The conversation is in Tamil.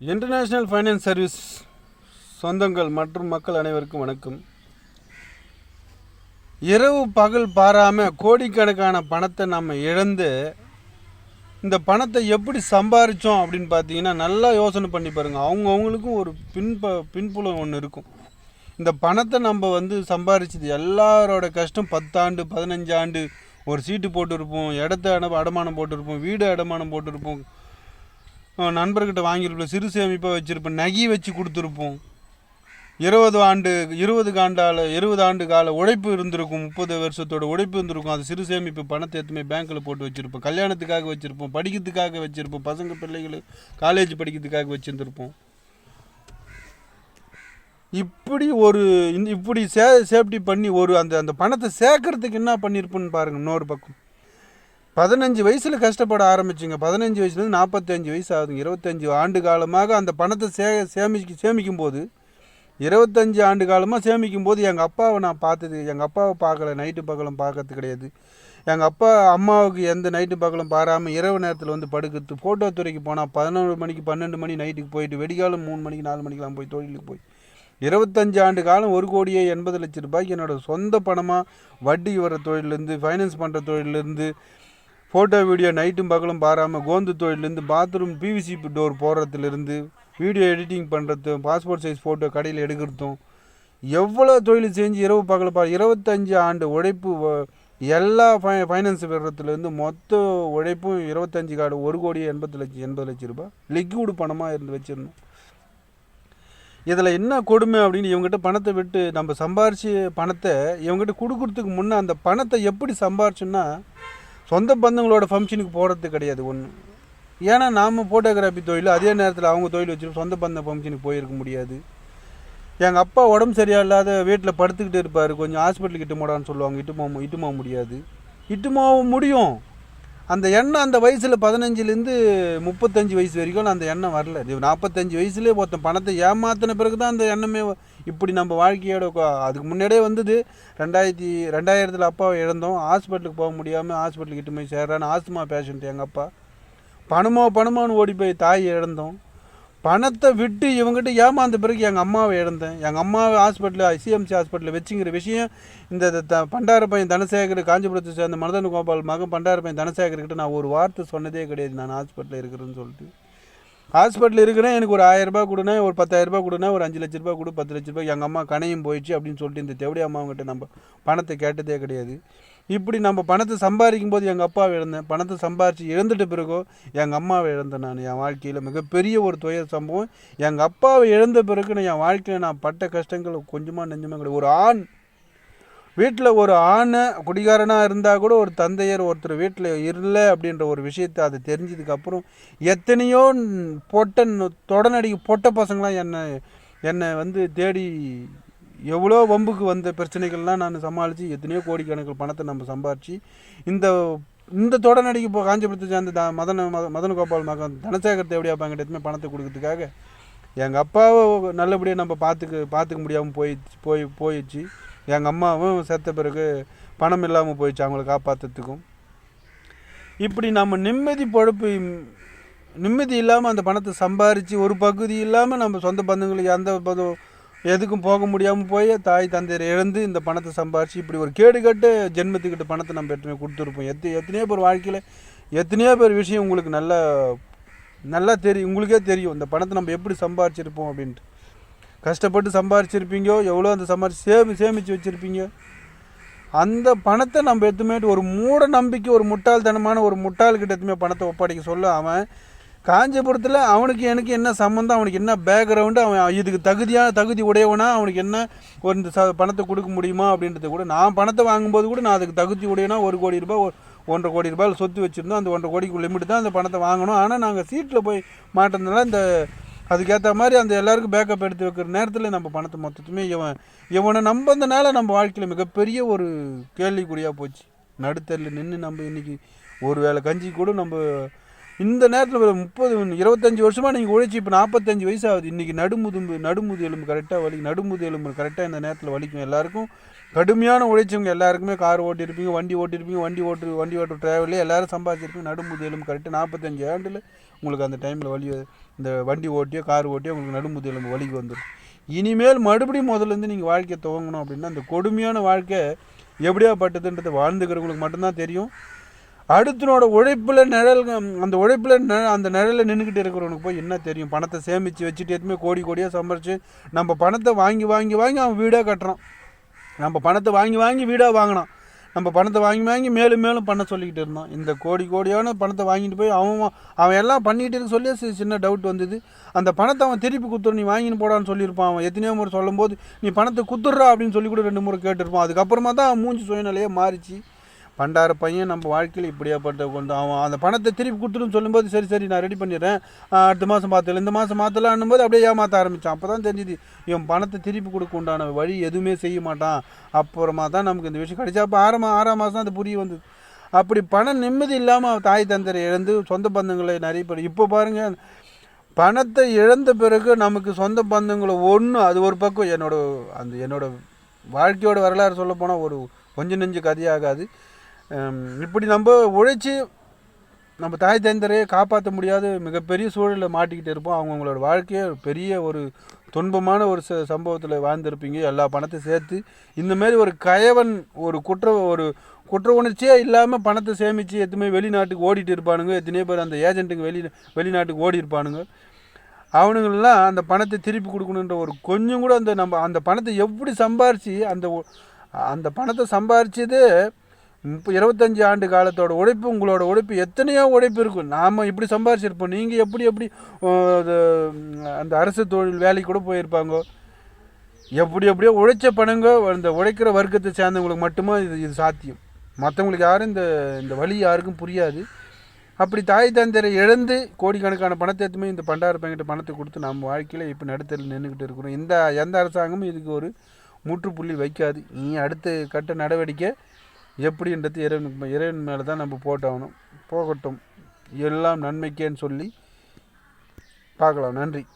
இன்டர்நேஷ்னல் ஃபைனான்ஸ் சர்வீஸ் சொந்தங்கள் மற்றும் மக்கள் அனைவருக்கும் வணக்கம். இரவு பகல் பாராமல் கோடிக்கணக்கான பணத்தை நம்ம இழந்து இந்த பணத்தை எப்படி சம்பாரித்தோம் அப்படின்னு பார்த்தீங்கன்னா நல்லா யோசனை பண்ணி பாருங்கள் அவங்கவுங்களுக்கும் ஒரு பின்ப பின்புலம் ஒன்று இருக்கும். இந்த பணத்தை நம்ம வந்து சம்பாரிச்சது எல்லாரோட கஷ்டம் பத்தாண்டு பதினஞ்சாண்டு ஒரு சீட்டு போட்டிருப்போம் இடத்த அடமானம் போட்டிருப்போம் வீடு அடமானம் போட்டிருப்போம் நண்பர்கிட்ட வாங்கியிருப்போம். சிறு சேமிப்பாக வச்சுருப்போம். நகை வச்சு கொடுத்துருப்போம். இருபது ஆண்டு இருபது ஆண்டால இருபது ஆண்டு கால உழைப்பு இருந்திருக்கும். முப்பது வருஷத்தோட உழைப்பு இருந்திருக்கும். அது சிறு சேமிப்பு பணத்தை எத்துமே பேங்க்கில் போட்டு வச்சுருப்போம். கல்யாணத்துக்காக வச்சுருப்போம். படிக்கிறதுக்காக வச்சுருப்போம். பசங்க பிள்ளைகள் காலேஜ் படிக்கிறதுக்காக வச்சுருந்துருப்போம். இப்படி ஒரு இப்படி சே சேஃப்டி பண்ணி ஒரு அந்த அந்த பணத்தை சேர்க்கறதுக்கு என்ன பண்ணியிருப்போன்னு பாருங்கள் இன்னொரு பக்கம். பதினஞ்சு வயசில் கஷ்டப்பட ஆரம்பிச்சிங்க. பதினஞ்சு வயசுலேருந்து நாற்பத்தஞ்சு வயசு ஆகுதுங்க. இருபத்தஞ்சி ஆண்டு காலமாக அந்த பணத்தை சே சேமிக்க சேமிக்கும் போது இருபத்தஞ்சி ஆண்டு காலமாக சேமிக்கும் போது எங்கள் அப்பாவை நான் பார்த்தது எங்கள் அப்பாவை பார்க்கல. நைட்டு பகலும் பார்க்கறது கிடையாது. எங்கள் அப்பா அம்மாவுக்கு எந்த நைட்டு பகலும் பாராமல் இரவு நேரத்தில் வந்து படுக்கிறது ஃபோட்டோ துறைக்கு போனால் பதினொரு மணிக்கு பன்னெண்டு மணி நைட்டுக்கு போயிட்டு வெடிகாலம் மூணு மணிக்கு நாலு மணிக்கெலாம் போய் தொழிலுக்கு போய். இருபத்தஞ்சு ஆண்டு காலம் ஒரு கோடியே எண்பது லட்ச ரூபாய்க்கு என்னோடய சொந்த பணமாக வட்டி வர தொழிலேருந்து ஃபைனான்ஸ் பண்ணுற தொழிலேருந்து ஃபோட்டோ வீடியோ நைட்டும் பகலும் பாராமல் கோந்து தொழிலேருந்து பாத்ரூம் பிவிசி டோர் போடுறதுலேருந்து வீடியோ எடிட்டிங் பண்ணுறதும் பாஸ்போர்ட் சைஸ் ஃபோட்டோ கடையில் எடுக்கிறதும் எவ்வளோ தொழில் செஞ்சு இரவு பகல் பா இருபத்தஞ்சு ஆண்டு உழைப்பு எல்லா ஃபை ஃபைனான்ஸ் விடுறதுலேருந்து மொத்த உழைப்பும் இருபத்தஞ்சி காடு ஒரு கோடி எண்பது லட்சம் எண்பது லட்ச ரூபாய். லிக்விடு பணமாக இருந்து வச்சிருந்தோம் இதில் என்ன கொடுமை அப்படின்னு இவங்ககிட்ட பணத்தை விட்டு நம்ம சம்பாரிச்சு பணத்தை இவங்ககிட்ட கொடுக்குறதுக்கு முன்னே அந்த பணத்தை எப்படி சம்பாரிச்சோன்னா சொந்த பந்தங்களோட ஃபங்க்ஷனுக்கு போகிறது கிடையாது ஒன்று ஏன்னா நாம் ஃபோட்டோகிராஃபி தொழில் அதே நேரத்தில் அவங்க தொழில் வச்சுட்டு சொந்த பந்த ஃபங்க்ஷனுக்கு போயிருக்க முடியாது. எங்கள் அப்பா உடம்பு சரியில்லாத வீட்டில் படுத்துக்கிட்டு இருப்பார். கொஞ்சம் ஹாஸ்பிட்டலுக்கு இட்டு போடான்னு சொல்லுவாங்க. இட்டு போக இட்டு போக முடியாது. இட்டு போக முடியும். அந்த எண்ணம் அந்த வயசில் பதினஞ்சுலேருந்து முப்பத்தஞ்சு வயசு வரைக்கும் அந்த எண்ணம் வரல. இது நாற்பத்தஞ்சு வயசுலேயே ஒருத்தன் பணத்தை ஏமாத்தின பிறகு தான் அந்த எண்ணமே இப்படி நம்ம வாழ்க்கையோட அதுக்கு முன்னாடியே வந்தது. ரெண்டாயிரத்தி ரெண்டாயிரத்தில் அப்பாவை இழந்தோம் ஹாஸ்பிட்டலுக்கு போக முடியாமல் ஹாஸ்பிட்டலுக்கு இட்டு போய் சேர்றான்னு ஆஸ்துமா பேஷண்ட் எங்கள் அப்பா. பணமோ பணமோன்னு ஓடி போய் தாய் இழந்தோம். பணத்தை விட்டு இவங்ககிட்ட ஏமாந்த பிறகு எங்கள் அம்மாவை இழந்தேன். எங்கள் அம்மாவை ஹாஸ்பிட்டலில் ஐசிஎம்சி ஹாஸ்பிட்டலில் வச்சுங்கிற விஷயம் இந்த த பண்டார பையன் தனசேகர் காஞ்சிபுரத்தை சேர்ந்த மனதன் கோபால் மகன் பண்டார பையன் தனசேகர்கிட்ட நான் ஒரு வார்த்தை சொன்னதே கிடையாது. நான் ஹாஸ்பிட்டலில் இருக்கிறேன்னு சொல்லிட்டு. ஹாஸ்பிட்டலில் இருக்கிறேன் எனக்கு ஒரு ஆயிரம் ரூபாய் கொடுனா ஒரு பத்தாயிரம் ரூபாய் கொடுனா ஒரு அஞ்சு லட்ச ரூபாய் கொடு பத்து லட்ச ரூபாய் எங்கள் அம்மா கணையும் போயிடுச்சு அப்படின்னு சொல்லிட்டு இந்த தேவடி அம்மாவங்கிட்ட நம்ம பணத்தை கேட்டதே கிடையாது. இப்படி நம்ம பணத்தை சம்பாதிக்கும் போது எங்கள் அப்பாவை இழந்தேன். பணத்தை சம்பாரித்து இழந்துட்ட பிறகோ எங்கள் அம்மாவை இழந்தேன் நான். என் வாழ்க்கையில் மிகப்பெரிய ஒரு துயர் சம்பவம். எங்கள் அப்பாவை இழந்த பிறகு நான் என் வாழ்க்கையில் நான் பட்ட கஷ்டங்கள் கொஞ்சமாக நெஞ்சமாக கிடையாது. ஒரு ஆண் வீட்டில் ஒரு ஆணை குடிகாரனாக இருந்தால் கூட ஒரு தந்தையர் ஒருத்தர் வீட்டில் இல்லை அப்படின்ற ஒரு விஷயத்தை அது தெரிஞ்சதுக்கப்புறம் எத்தனையோ ந- பொட்ட ந- தொடனடிக்கு பொட்ட பசங்களாம் என்னை என்னை வந்து தேடி எவ்வளோ வம்புக்கு வந்த பிரச்சனைகள்லாம் நான் சமாளித்து எத்தனையோ கோடிக்கணக்கில் பணத்தை நம்ம சம்பாரித்து இந்த இந்த தொடனடிக்கு இப்போ காஞ்சிபுரத்தை சேர்ந்த த மதன மதன கோபால் மகன் தனசேகர் தேவடியா பாங்கிட்ட எதுவுமே பணத்தை கொடுக்கறதுக்காக? எங்கள் அப்பாவை நல்லபடியாக நம்ம பார்த்துக்க பார்த்துக்க முடியாமல் போயிடுச்சு போய் போயிடுச்சு. எங்கள் அம்மாவும் செத்த பிறகு பணம் இல்லாமல் போயிடுச்சு அவங்கள காப்பாற்றுறதுக்கும் இப்படி நம்ம நிம்மதி பொழப்பு நிம்மதி இல்லாமல் அந்த பணத்தை சம்பாரித்து ஒரு பகுதி இல்லாமல் நம்ம சொந்த பந்தங்களுக்கு எந்த பதம் எதுக்கும் போக முடியாமல் போய் தாய் தந்தையர் இழந்து இந்த பணத்தை சம்பாரித்து இப்படி ஒரு கேடுகட்ட ஜென்மத்துக்கிட்ட பணத்தை நம்ம எடுத்துமே கொடுத்துருப்போம். எத்து எத்தனையோ பேர் வாழ்க்கையில் எத்தனையோ பேர் விஷயம் உங்களுக்கு நல்லா நல்லா தெரியும் உங்களுக்கே தெரியும். இந்த பணத்தை நம்ம எப்படி சம்பாரிச்சிருப்போம் அப்படின்ட்டு. கஷ்டப்பட்டு சம்பாரிச்சிருப்பீங்க எவ்வளோ அந்த சம்பாரிச்சு சேமி சேமித்து வச்சுருப்பீங்க. அந்த பணத்தை நம்ம எடுத்துமேட்டு ஒரு மூட நம்பிக்கை ஒரு முட்டாள்தனமான ஒரு முட்டாள்கிட்ட எதுவுமே பணத்தை ஒப்படைக்க சொல்ல அவன் காஞ்சிபுரத்தில் அவனுக்கு எனக்கு என்ன சம்மந்தம் அவனுக்கு என்ன பேக்ரவுண்டு அவன் இதுக்கு தகுதியான தகுதி உடையவனா அவனுக்கு என்ன ஒரு இந்த ச பணத்தை கொடுக்க முடியுமா அப்படின்றது கூட நான் பணத்தை வாங்கும்போது கூட நான் அதுக்கு தகுதி உடையனா ஒரு கோடி ரூபாய் ஒன்றரை கோடி ரூபாய் சொத்து வச்சுருந்தோம். அந்த ஒன்றரை கோடிக்கு லிமிட் தான் அந்த பணத்தை வாங்கணும். ஆனால் நாங்கள் சீட்டில் போய் மாட்டினதுனால இந்த அதுக்கேற்ற மாதிரி அந்த எல்லாருக்கும் பேக்கப் எடுத்து வைக்கிற நேரத்தில் நம்ம பணத்தை மொத்தத்துமே இவன் இவனை நம்பந்தனால நம்ம வாழ்க்கையில் மிகப்பெரிய ஒரு கேள்விக்குறியாக போச்சு. நடுத்தரில் நின்று நம்ம இன்றைக்கி ஒரு வேளை கஞ்சி கூட நம்ம இந்த நேரத்தில் ஒரு முப்பது இருபத்தஞ்சி வருஷமாக நீங்கள் உழைச்சி இப்போ நாற்பத்தஞ்சு வயசு ஆகுது இன்றைக்கி நடுமுதும்பு நடுமுது எலும்பு கரெக்டாக வலி நடுமுது எலும்பு கரெக்டாக இந்த நேரத்தில் வலிக்கும். எல்லாருக்கும் கடுமையான உழைச்சவங்க எல்லாருக்குமே கார் ஓட்டியிருப்பீங்க வண்டி ஓட்டியிருப்பீங்க வண்டி ஓட்டு வண்டி ஓட்டு டிராவலே எல்லோரும் சம்பாதிச்சிருப்பீங்க. நடுமுது எலும்பு கரெக்டாக நாற்பத்தஞ்சு ஆண்டில் உங்களுக்கு அந்த டைமில் வலி இந்த வண்டி ஓட்டியோ கார் ஓட்டியோ உங்களுக்கு நடுமுது எலும்பு வலிக்கு வந்துடும் இனிமேல் மறுபடியும் முதல்லேருந்து நீங்கள் வாழ்க்கையை துவங்கணும் அப்படின்னா அந்த கொடுமையான வாழ்க்கை எப்படியா பட்டதுன்றது வாழ்ந்துக்கிறவங்களுக்கு மட்டும்தான் தெரியும். அடுத்தனோட உழைப்பில் நிழல் அந்த உழைப்பில் அந்த நிழலில் நின்றுக்கிட்டு இருக்கிறவனுக்கு போய் என்ன தெரியும்? பணத்தை சேமித்து வச்சுட்டு எதுவுமே கோடி கோடியாக சம்பாரிச்சு நம்ம பணத்தை வாங்கி வாங்கி வாங்கி அவன் வீடாக கட்டுறான். நம்ம பணத்தை வாங்கி வாங்கி வீடாக வாங்கினான். நம்ம பணத்தை வாங்கி வாங்கி மேலும் மேலும் பண்ண சொல்லிக்கிட்டு இருந்தான். இந்த கோடி கோடியான பணத்தை வாங்கிட்டு போய் அவன் அவன் எல்லாம் பண்ணிகிட்டு இருக்க சொல்லி சி- சின்ன டவுட் வந்தது. அந்த பணத்தை அவன் திருப்பி குத்துரு நீ வாங்கின்னு போடான்னு சொல்லியிருப்பான் அவன். எத்தனையோ முறை சொல்லும்போது நீ பணத்தை குத்துடுறா அப்படின்னு சொல்லி கூட ரெண்டு முறை கேட்டிருப்பான். அதுக்கப்புறமா தான் அவன் மூஞ்சி சுயநிலையே மாறிச்சு. பண்டார பையன் நம்ம வாழ்க்கையில் இப்படியாப்பட்ட கொண்டு அவன் அந்த பணத்தை திருப்பி கொடுத்துருன்னு சொல்லும்போது சரி சரி நான் ரெடி பண்ணிடுறேன். அடுத்த மாதம் மாற்றல இந்த மாதம் மாற்றலான்னும் போது அப்படியே ஏமாற்ற ஆரம்பித்தான் அப்போ தான் தெரிஞ்சுது இவன் பணத்தை திருப்பி கொடுக்க உண்டான வழி எதுவுமே செய்ய மாட்டான். அப்புறமா தான் நமக்கு இந்த விஷயம் கிடைச்சா அப்போ ஆறாம் ஆறாம் மாதம் அது புரிய வந்தது. அப்படி பணம் நிம்மதி இல்லாமல் தாய் தந்தரை இழந்து சொந்த பந்தங்களை நிறைய பேர் இப்போ பாருங்கள் பணத்தை இழந்த பிறகு நமக்கு சொந்த பந்தங்களை ஒன்று அது ஒரு பக்கம் என்னோட அந்த என்னோட வாழ்க்கையோட வரலாறு சொல்ல போனால் ஒரு கொஞ்சம் நெஞ்சு கதையாகாது. இப்படி நம்ம உழைச்சி நம்ம தாய் தந்தரையே காப்பாற்ற முடியாத மிகப்பெரிய சூழலில் மாட்டிக்கிட்டு இருப்போம். அவங்கவுங்களோட வாழ்க்கையே பெரிய ஒரு துன்பமான ஒரு ச சம்பவத்தில் வாழ்ந்திருப்பீங்க. எல்லா பணத்தையும் சேர்த்து இந்தமாரி ஒரு கயவன் ஒரு குற்ற ஒரு குற்ற உணர்ச்சியே இல்லாமல் பணத்தை சேமித்து எத்தனை வெளிநாட்டுக்கு ஓடிட்டு இருப்பானுங்க. எத்தனையோ பேர் அந்த ஏஜென்ட்டுங்க வெளி வெளிநாட்டுக்கு ஓடி இருப்பானுங்க. அவனுங்களெல்லாம் அந்த பணத்தை திருப்பி கொடுக்கணுன்ற ஒரு கொஞ்சம் கூட அந்த நம்ம அந்த பணத்தை எப்படி சம்பாரித்து அந்த ஒ- அந்த பணத்தை சம்பாரிச்சது இப்போ இருபத்தஞ்சி ஆண்டு காலத்தோட உழைப்பு உங்களோட உழைப்பு எத்தனையோ உழைப்பு இருக்கும் நாம் இப்படி சம்பாரிச்சிருப்போம். நீங்கள் எப்படி எப்படி அது, அந்த அரசு தொழில் வேலைக்கு கூட போயிருப்பாங்க? எப்படி எப்படியோ உழைச்ச பணங்க அந்த உழைக்கிற வர்க்கத்தை சேர்ந்தவங்களுக்கு மட்டுமே இது இது சாத்தியம். மற்றவங்களுக்கு யாரும் இந்த இந்த வழி யாருக்கும் புரியாது. அப்படி தாய் தந்தரை இழந்து கோடிக்கணக்கான பணத்தை எடுத்துமே இந்த பண்டார பங்கிட்ட பணத்தை கொடுத்து நம்ம வாழ்க்கையில் இப்போ நடுத்தரில் நின்றுக்கிட்டு இருக்கிறோம். இந்த எந்த அரசாங்கமும் இதுக்கு ஒரு முற்றுப்புள்ளி வைக்காது. நீ அடுத்த கட்ட நடவடிக்கை எப்படின்றது இறைவனுக்கு இறைவன் மேலே தான் நம்ம போட்டாகணும் போகட்டும். எல்லாம் நன்மைக்கேன்னு சொல்லி பார்க்கலாம். நன்றி.